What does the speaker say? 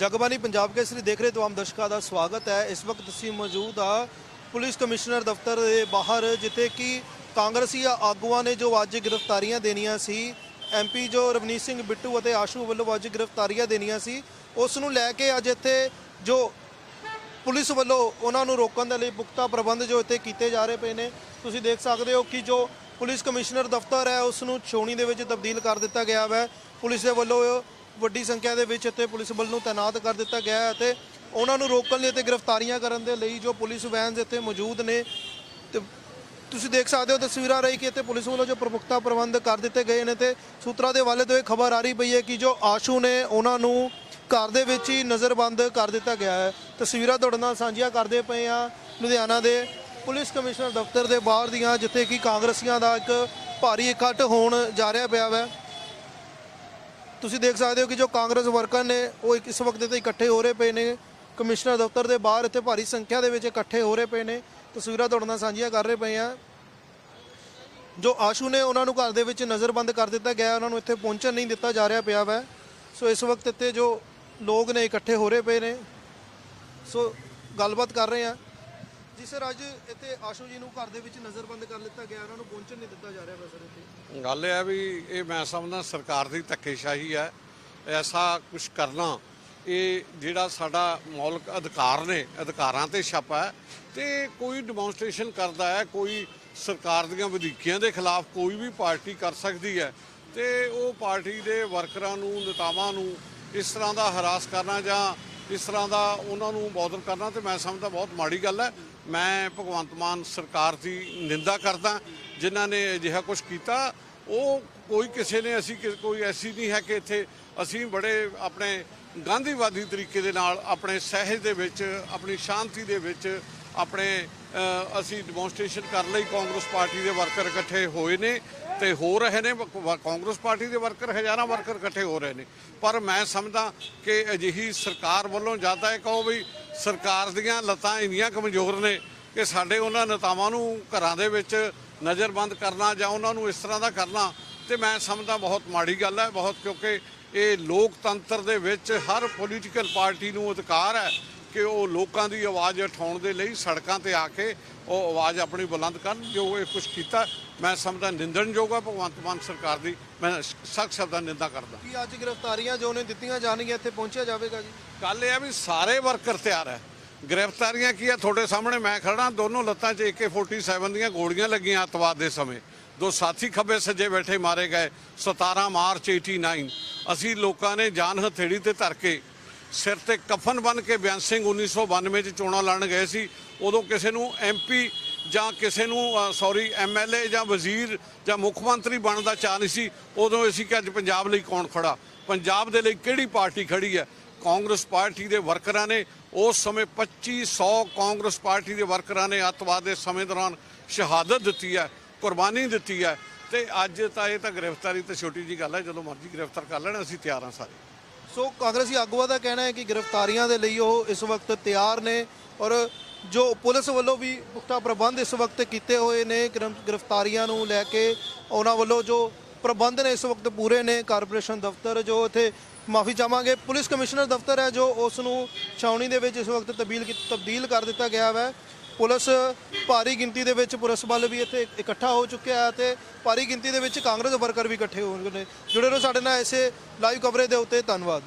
ਜਗਬਾਨੀ ਪੰਜਾਬ ਕੇਸਰੀ ਦੇਖ ਰਹੇ ਤਮਾਮ ਦਰਸ਼ਕਾਂ ਦਾ ਸਵਾਗਤ ਹੈ। ਇਸ ਵਕਤ ਅਸੀਂ ਮੌਜੂਦ ਆ ਪੁਲਿਸ ਕਮਿਸ਼ਨਰ ਦਫ਼ਤਰ ਦੇ ਬਾਹਰ, ਜਿੱਥੇ ਕਿ ਕਾਂਗਰਸੀ ਆਗੂਆਂ ਨੇ ਜੋ ਅੱਜ ਗ੍ਰਿਫਤਾਰੀਆਂ ਦੇਣੀਆਂ ਸੀ ਐਮਪੀ ਜੋ ਰਵਨੀਤ ਸਿੰਘ ਬਿੱਟੂ ਅਤੇ ਆਸ਼ੂ ਵੱਲੋਂ ਅੱਜ ਗ੍ਰਿਫਤਾਰੀਆਂ ਦੇਣੀਆਂ ਸੀ, ਉਸ ਨੂੰ ਲੈ ਕੇ ਅੱਜ ਇੱਥੇ ਜੋ ਪੁਲਿਸ ਵੱਲੋਂ ਉਹਨਾਂ ਨੂੰ ਰੋਕਣ ਦੇ ਲਈ ਪੁਖਤਾ ਪ੍ਰਬੰਧ ਜੋ ਇੱਥੇ ਕੀਤੇ ਜਾ ਰਹੇ ਪਏ ਨੇ, ਤੁਸੀਂ ਦੇਖ ਸਕਦੇ ਹੋ ਕਿ ਜੋ ਪੁਲਿਸ ਕਮਿਸ਼ਨਰ ਦਫ਼ਤਰ ਹੈ, ਉਸ ਨੂੰ ਛਾਉਣੀ ਦੇ ਵਿੱਚ ਤਬਦੀਲ ਕਰ ਦਿੱਤਾ ਗਿਆ ਹੈ ਪੁਲਿਸ ਦੇ ਵੱਲੋਂ ਵੱਡੀ ਸੰਖਿਆ ਦੇ ਵਿੱਚ ਇੱਥੇ ਪੁਲਿਸ ਬਲ ਨੂੰ ਤਾਇਨਾਤ ਕਰ ਦਿੱਤਾ ਗਿਆ ਹੈ ਅਤੇ ਉਹਨਾਂ ਨੂੰ ਰੋਕਣ ਲਈ ਤੇ ਗ੍ਰਿਫਤਾਰੀਆਂ ਕਰਨ ਦੇ ਲਈ ਜੋ ਪੁਲਿਸ ਵੈਨਸ ਇੱਥੇ ਮੌਜੂਦ ਨੇ ਤੇ ਤੁਸੀਂ ਦੇਖ ਸਕਦੇ ਹੋ ਤਸਵੀਰਾਂ ਰਹੀ ਕਿ ਇੱਥੇ ਪੁਲਿਸ ਵੱਲੋਂ ਜੋ ਪ੍ਰਮੁਖਤਾ ਪ੍ਰਬੰਧ ਕਰ ਦਿੱਤੇ ਗਏ ਨੇ ਤੇ ਸੂਤਰਾਂ ਦੇ ਹਵਾਲੇ ਤੋਂ ਇਹ ਖਬਰ ਆ ਰਹੀ ਪਈ ਹੈ ਕਿ ਜੋ ਆਸ਼ੂ ਨੇ ਉਹਨਾਂ ਨੂੰ ਘਰ ਦੇ ਵਿੱਚ ਹੀ ਨਜ਼ਰਬੰਦ ਕਰ ਦਿੱਤਾ ਗਿਆ ਹੈ। ਤਸਵੀਰਾਂ ਤੁਹਾਡੇ ਨਾਲ ਸਾਂਝੀਆਂ ਕਰਦੇ ਪਏ ਆ ਲੁਧਿਆਣਾ ਦੇ ਪੁਲਿਸ ਕਮਿਸ਼ਨਰ ਦਫ਼ਤਰ ਦੇ ਬਾਹਰ ਦੀਆਂ, ਜਿੱਥੇ ਕਿ ਕਾਂਗਰਸੀਆਂ ਦਾ ਇੱਕ ਭਾਰੀ ਇਕੱਠ ਹੋਣ ਜਾ ਰਿਹਾ ਪਿਆ ਹੈ ਤੁਸੀਂ ਦੇਖ ਸਕਦੇ ਹੋ ਕਿ ਜੋ ਕਾਂਗਰਸ ਵਰਕਰ ਨੇ, ਉਹ ਇਸ ਵਕਤ ਤੇ ਇਕੱਠੇ ਹੋ ਰਹੇ ਪਏ ਨੇ। ਕਮਿਸ਼ਨਰ ਦਫ਼ਤਰ ਦੇ ਬਾਹਰ ਇੱਥੇ ਭਾਰੀ ਸੰਖਿਆ ਦੇ ਵਿੱਚ ਇਕੱਠੇ ਹੋ ਰਹੇ ਪਏ ਨੇ। ਤਸਵੀਰਾਂ ਤੁਹਾਡੇ ਨਾਲ ਸਾਂਝੀਆਂ ਕਰ ਰਹੇ ਪਏ ਆ ਜੋ ਆਸ਼ੂ ਨੇ ਉਹਨਾਂ ਨੂੰ ਘਰ ਦੇ ਵਿੱਚ ਨਜ਼ਰਬੰਦ ਕਰ ਦਿੱਤਾ ਗਿਆ, ਉਹਨਾਂ ਨੂੰ ਇੱਥੇ ਪਹੁੰਚਣ ਨਹੀਂ ਦਿੱਤਾ ਜਾ ਰਿਹਾ ਪਿਆ ਵੈ। ਸੋ ਇਸ ਵਕਤ ਇੱਥੇ ਜੋ ਲੋਕ ਨੇ ਇਕੱਠੇ ਹੋ ਰਹੇ ਪਏ ਨੇ। ਸੋ ਗੱਲਬਾਤ ਕਰ ਰਹੇ ਆ ਜੀ ਸਰ, ਅੱਜ ਇੱਥੇ ਆਸ਼ੂ ਜੀ ਨੂੰ ਘਰ ਦੇ ਵਿੱਚ ਨਜ਼ਰਬੰਦ ਕਰ ਲਿੱਤਾ ਗਿਆ। ਉਹਨਾਂ ਨੂੰ ਪਹੁੰਚਣ ਨਹੀਂ ਦਿੱਤਾ ਜਾ ਰਿਹਾ ਸਰ ਇੱਥੇ। ਗੱਲ ਇਹ ਹੈ ਵੀ ਇਹ ਮੈਂ ਸਮਝਦਾ ਸਰਕਾਰ ਦੀ ਧੱਕੇਸ਼ਾਹੀ ਹੈ। ਐਸਾ ਕੁਝ ਕਰਨਾ, ਇਹ ਜਿਹੜਾ ਸਾਡਾ ਮੌਲਿਕ ਅਧਿਕਾਰ ਨੇ, ਅਧਿਕਾਰਾਂ ਤੇ ਛਾਪਾ ਹੈ ਤੇ ਕੋਈ ਡਿਮੋਨਸਟ੍ਰੇਸ਼ਨ ਕਰਦਾ ਹੈ, ਕੋਈ ਸਰਕਾਰ ਦੀਆਂ ਵਧੀਕੀਆਂ ਦੇ ਖਿਲਾਫ ਕੋਈ ਵੀ ਪਾਰਟੀ ਕਰ ਸਕਦੀ ਹੈ ਤੇ ਉਹ ਪਾਰਟੀ ਦੇ ਵਰਕਰਾਂ ਨੂੰ, ਨੇਤਾਵਾਂ ਨੂੰ ਇਸ ਤਰ੍ਹਾਂ ਦਾ ਹਰਾਸ ਕਰਨਾ ਜਾਂ ਇਸ ਤਰ੍ਹਾਂ ਦਾ ਉਹਨਾਂ ਨੂੰ ਬੌਦਰ ਕਰਨਾ ਤੇ ਮੈਂ ਸਮਝਦਾ ਬਹੁਤ ਮਾੜੀ ਗੱਲ ਹੈ। ਮੈਂ ਭਗਵੰਤ ਮਾਨ ਸਰਕਾਰ ਦੀ ਨਿੰਦਾ ਕਰਦਾ, ਜਿਨ੍ਹਾਂ ਨੇ ਅਜਿਹਾ ਕੁਝ ਕੀਤਾ, ਉਹ ਕੋਈ ਕਿਸੇ ਨੇ ਅਸੀਂ ਕਿ- ਕੋਈ ਐਸੀ ਨਹੀਂ ਹੈ ਕਿ ਇੱਥੇ ਅਸੀਂ ਬੜੇ ਆਪਣੇ ਗਾਂਧੀਵਾਦੀ ਤਰੀਕੇ ਦੇ ਨਾਲ, ਆਪਣੇ ਸਹਿਜ ਦੇ ਵਿੱਚ, ਆਪਣੀ ਸ਼ਾਂਤੀ ਦੇ ਵਿੱਚ, ਆਪਣੇ ਅਸੀਂ ਡੈਮੋਨਸਟ੍ਰੇਸ਼ਨ ਕਰਨ ਲਈ ਕਾਂਗਰਸ ਪਾਰਟੀ ਦੇ ਵਰਕਰ ਇਕੱਠੇ ਹੋਏ ਨੇ ਤੇ ਹੋ ਰਹੇ ਨੇ, ਵ- ਕਾਂਗਰਸ ਪਾਰਟੀ ਦੇ ਵਰਕਰ ਹਜ਼ਾਰਾਂ ਵਰਕਰ ਇਕੱਠੇ ਹੋ ਰਹੇ ਨੇ। ਪਰ ਮੈਂ ਸਮਝਦਾ ਕਿ ਅਜਿਹੀ ਸਰਕਾਰ ਵੱਲੋਂ ਜ਼ਿਆਦਾ ਇਹ ਕਹੋ ਵੀ ਸਰਕਾਰ ਦੀਆਂ ਲੱਤਾਂ ਇੰਨੀਆਂ ਕਮਜ਼ੋਰ ਨੇ ਕਿ ਸਾਡੇ ਉਹਨਾਂ ਨੇਤਾਵਾਂ ਨੂੰ ਘਰਾਂ ਦੇ ਵਿੱਚ ਨਜ਼ਰਬੰਦ ਕਰਨਾ ਜਾਂ ਉਹਨਾਂ ਨੂੰ ਇਸ ਤਰ੍ਹਾਂ ਦਾ ਕਰਨਾ, ਤੇ ਮੈਂ ਸਮਝਦਾ ਬਹੁਤ ਮਾੜੀ ਗੱਲ ਹੈ, ਬਹੁਤ ਕਿਉਂਕਿ ਇਹ ਲੋਕਤੰਤਰ ਦੇ ਵਿੱਚ ਹਰ ਪੋਲੀਟੀਕਲ ਪਾਰਟੀ ਨੂੰ ਅਧਿਕਾਰ ਹੈ ਕਿ ਉਹ ਲੋਕਾਂ ਦੀ ਆਵਾਜ਼ ਉਠਾਉਣ ਦੇ ਲਈ ਸੜਕਾਂ ਤੇ ਆ ਕੇ ਉਹ ਆਵਾਜ਼ ਆਪਣੀ ਬੁਲੰਦ ਕਰਨ ਜੋ ਇਹ ਕੁਝ ਕੀਤਾ ਮੈਂ ਸਮਝਦਾ ਨਿੰਦਣਯੋਗ ਹੈ ਭਗਵੰਤ ਮਾਨ ਸਰਕਾਰ ਦੀ। ਮੈਂ ਸਖਤ ਸ਼ਬਦਾਂ ਨਿੰਦਾ ਕਰਦਾ। ਕੀ ਅੱਜ ਗ੍ਰਿਫਤਾਰੀਆਂ ਜੋ ਨੇ ਦਿੱਤੀਆਂ ਜਾਣਗੀਆਂ ਇੱਥੇ ਪਹੁੰਚਿਆ ਜਾਵੇਗਾ ਜੀ? ਗੱਲ ਇਹ ਹੈ ਵੀ ਸਾਰੇ ਵਰਕਰ ਤਿਆਰ ਹੈ ਗ੍ਰਿਫਤਾਰੀਆਂ ਕੀ ਹੈ ਤੁਹਾਡੇ ਸਾਹਮਣੇ ਮੈਂ ਖੜਾ ਦੋਨੋਂ ਲੱਤਾਂ 'ਚ AK47 ਦੀਆਂ ਗੋਲੀਆਂ ਲੱਗੀਆਂ ਅੱਤਵਾਦ ਦੇ ਸਮੇਂ। ਦੋ ਸਾਥੀ ਖੱਬੇ ਸੱਜੇ ਬੈਠੇ ਮਾਰੇ ਗਏ 17 ਮਾਰਚ 89 ਅਸੀਂ ਲੋਕਾਂ ਨੇ ਜਾਨ ਹਥੇੜੀ ਤੇ ਧਰ ਕੇ ਸਿਰ ਤੇ ਕਫਨ ਬਨ ਕੇ ਬਿਆਨ ਸਿੰਘ 1992 ਚ ਚੋਣਾਂ ਲੜਨ ਗਏ ਸੀ। ਉਦੋਂ ਕਿਸੇ ਨੂੰ ਐਮਪੀ ਜਾਂ ਕਿਸੇ ਨੂੰ ਸੌਰੀ ਐਮਐਲਏ ਜਾਂ ਵਜ਼ੀਰ ਜਾਂ ਮੁੱਖ ਮੰਤਰੀ ਬਣਨ ਦਾ ਚਾਹ ਨਹੀਂ ਸੀ। ਉਦੋਂ ਅਸੀਂ ਕਿ ਅੱਜ ਪੰਜਾਬ ਲਈ ਕੌਣ ਖੜਾ? ਪੰਜਾਬ ਦੇ ਲਈ ਕਿਹੜੀ ਪਾਰਟੀ ਖੜੀ ਹੈ? ਕਾਂਗਰਸ ਪਾਰਟੀ ਦੇ ਵਰਕਰਾਂ ਨੇ ਉਸ ਸਮੇਂ 2500 ਕਾਂਗਰਸ ਪਾਰਟੀ ਦੇ ਵਰਕਰਾਂ ਨੇ ਅੱਤਵਾਦ ਦੇ ਸਮੇਂ ਦੌਰਾਨ ਸ਼ਹਾਦਤ ਦਿੱਤੀ ਹੈ, ਕੁਰਬਾਨੀ ਦਿੱਤੀ ਹੈ। ਤੇ ਅੱਜ ਤਾਂ ਇਹ ਤਾਂ ਗ੍ਰਿਫਤਾਰੀ ਤਾਂ ਛੋਟੀ ਜੀ ਗੱਲ ਹੈ, ਜਦੋਂ ਮਰਜ਼ੀ ਗ੍ਰਿਫਤਾਰ ਕਰ ਲੈਣ, ਅਸੀਂ ਤਿਆਰ ਹਾਂ ਸਾਰੇ। ਸੋ ਕਾਂਗਰਸੀ ਆਗੂਆਂ ਦਾ ਕਹਿਣਾ ਹੈ ਕਿ ਗ੍ਰਿਫਤਾਰੀਆਂ ਦੇ ਲਈ ਉਹ ਇਸ ਵਕਤ ਤਿਆਰ ਨੇ ਔਰ ਜੋ ਪੁਲਿਸ ਵੱਲੋਂ ਵੀ ਪੁਖਤਾ ਪ੍ਰਬੰਧ ਇਸ ਵਕਤ ਕੀਤੇ ਹੋਏ ਨੇ, ਗ੍ਰਿਫ- ਗ੍ਰਿਫਤਾਰੀਆਂ ਨੂੰ ਲੈ ਕੇ ਉਹਨਾਂ ਵੱਲੋਂ ਜੋ ਪ੍ਰਬੰਧ ਨੇ ਇਸ ਵਕਤ ਪੂਰੇ ਨੇ ਕਾਰਪੋਰੇਸ਼ਨ ਦਫ਼ਤਰ, ਜੋ ਇੱਥੇ ਮਾਫੀ ਚਾਹਾਂਗੇ। ਪੁਲਿਸ ਕਮਿਸ਼ਨਰ ਦਫ਼ਤਰ ਹੈ ਜੋ ਉਸ ਨੂੰ ਛਾਉਣੀ ਦੇ ਵਿੱਚ ਇਸ ਵਕਤ ਤਬਦੀਲ ਕੀ- ਤਬਦੀਲ ਕਰ ਦਿੱਤਾ ਗਿਆ ਹੈ ਪੁਲਿਸ ਭਾਰੀ ਗਿਣਤੀ ਦੇ ਵਿੱਚ ਪੁਲਿਸ ਬਲ ਵੀ ਇੱਥੇ ਇਕੱਠਾ ਹੋ ਚੁੱਕਿਆ ਹੈ ਤੇ ਭਾਰੀ ਗਿਣਤੀ ਦੇ ਵਿੱਚ ਕਾਂਗਰਸ ਵਰਕਰ ਵੀ ਇਕੱਠੇ ਹੋ ਗਏ ਨੇ ਜੁੜੇ ਰਹੋ ਸਾਡੇ ਨਾਲ ਇਸੇ ਲਾਈਵ ਕਵਰੇਜ ਦੇ ਉੱਤੇ। ਧੰਨਵਾਦ।